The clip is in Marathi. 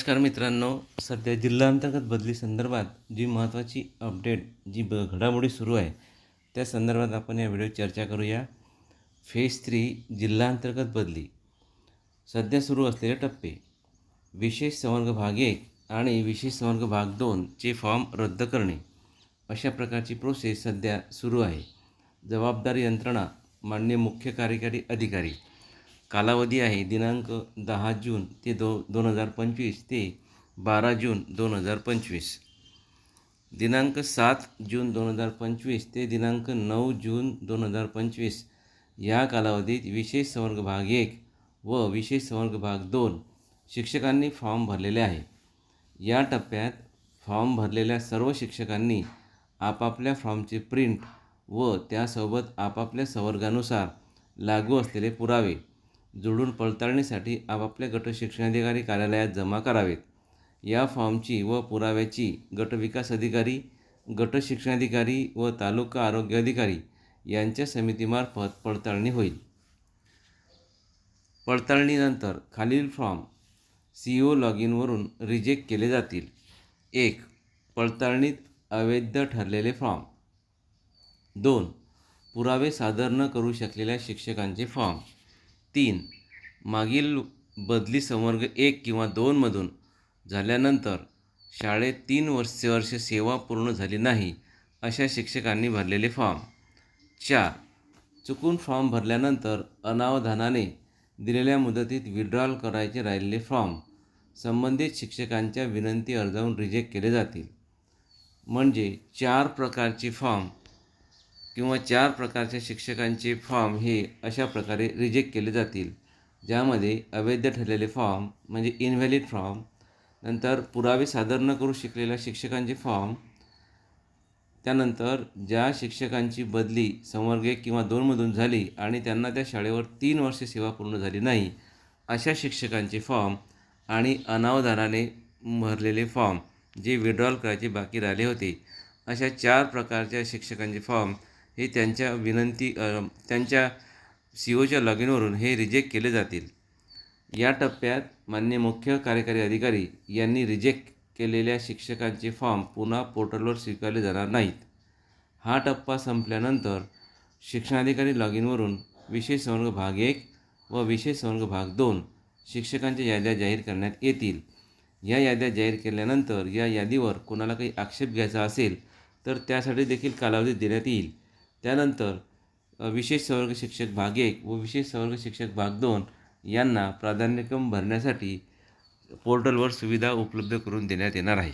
नमस्कार मित्रांनो सध्या जिल्हाअंतर्गत बदली संदर्भात जी महत्त्वाची अपडेट जी ब घडामोडी सुरू आहे त्या संदर्भात आपण या व्हिडिओ चर्चा करूया. फेज थ्री जिल्हाअंतर्गत बदली. सध्या सुरू असलेले टप्पे. विशेष संवर्ग भाग एक आणि विशेष संवर्ग भाग दोनचे फॉर्म रद्द करणे. अशा प्रकारची प्रोसेस सध्या सुरू आहे. जबाबदारी यंत्रणा मान्य मुख्य कार्यकारी अधिकारी कालावधी आहे दिनांक दहा जून ते दो दोन हजार पंचवीस ते बारा जून दोन हजार पंचवीस. दिनांक सात जून दोन हजार पंचवीस ते दिनांक नऊ जून दोन हजार पंचवीस. या कालावधीत विशेष संवर्ग भाग एक व विशेष संवर्ग भाग दोन शिक्षकांनी फॉर्म भरलेले आहे. या टप्प्यात फॉर्म भरलेल्या सर्व शिक्षकांनी आपापल्या फॉर्मचे प्रिंट व त्यासोबत आपापल्या संवर्गानुसार लागू असलेले पुरावे जोडून पडताळणीसाठी आपापल्या गट शिक्षणाधिकारी कार्यालयात जमा करावेत. या फॉर्मची व पुराव्याची गटविकास अधिकारी गट शिक्षणाधिकारी व तालुका आरोग्य अधिकारी यांच्या समितीमार्फत पडताळणी होईल. पडताळणीनंतर खालील फॉर्म सी ओ लॉग इनवरून रिजेक्ट केले जातील. एक पडताळणीत अवैध ठरलेले फॉर्म. दोन पुरावे सादर न करू शकलेल्या शिक्षकांचे फॉर्म. तीन. मागील बदली संवर्ग एक किंवा दोनमधून झाल्यानंतर शाळेत तीन वर्ष वर्ष सेवा पूर्ण झाली नाही अशा शिक्षकांनी भरलेले फॉर्म. चार. चुकून फॉर्म भरल्यानंतर अनावधानाने दिलेल्या मुदतीत विड्रॉल करायचे राहिलेले फॉर्म संबंधित शिक्षकांच्या विनंती अर्जावून रिजेक्ट केले जातील. म्हणजे चार प्रकारचे फॉर्म किंवा चार प्रकारच्या शिक्षकांचे फॉर्म हे अशा प्रकारे रिजेक्ट केले जातील ज्यामध्ये अवैध ठरलेले फॉर्म म्हणजे इनव्हॅलिड फॉर्म नंतर पुरावे सादर न करू शिकलेल्या शिक्षकांचे फॉर्म त्यानंतर ज्या शिक्षकांची बदली संवर्गे किंवा दोनमधून झाली आणि त्यांना त्या शाळेवर तीन वर्षे सेवा पूर्ण झाली नाही अशा शिक्षकांचे फॉर्म आणि अनावधानाने भरलेले फॉर्म जे विड्रॉल करायचे बाकी राहिले होते अशा चार प्रकारच्या शिक्षकांचे फॉर्म हे त्यांच्या विनंती त्यांच्या सी ओच्या लॉगिनवरून हे रिजेक्ट केले जातील. या टप्प्यात मान्य मुख्य कार्यकारी अधिकारी यांनी रिजेक्ट केलेल्या शिक्षकांचे फॉर्म पुन्हा पोर्टलवर स्वीकारले जाणार नाहीत. हा टप्पा संपल्यानंतर शिक्षणाधिकारी लॉग इनवरून विशेष संवर्ग भाग एक व विशेष संवर्ग भाग दोन शिक्षकांच्या याद्या जाहीर करण्यात येतील. या याद्या जाहीर केल्यानंतर या यादीवर कोणाला काही आक्षेप घ्यायचा असेल तर त्यासाठी देखील कालावधी देण्यात येईल. त्यानंतर विशेष संवर्ग शिक्षक भाग एक व विशेष संवर्ग शिक्षक भाग दोन यांना प्राधान्यक्रम भरण्यासाठी पोर्टलवर सुविधा उपलब्ध करून देण्यात येणार आहे.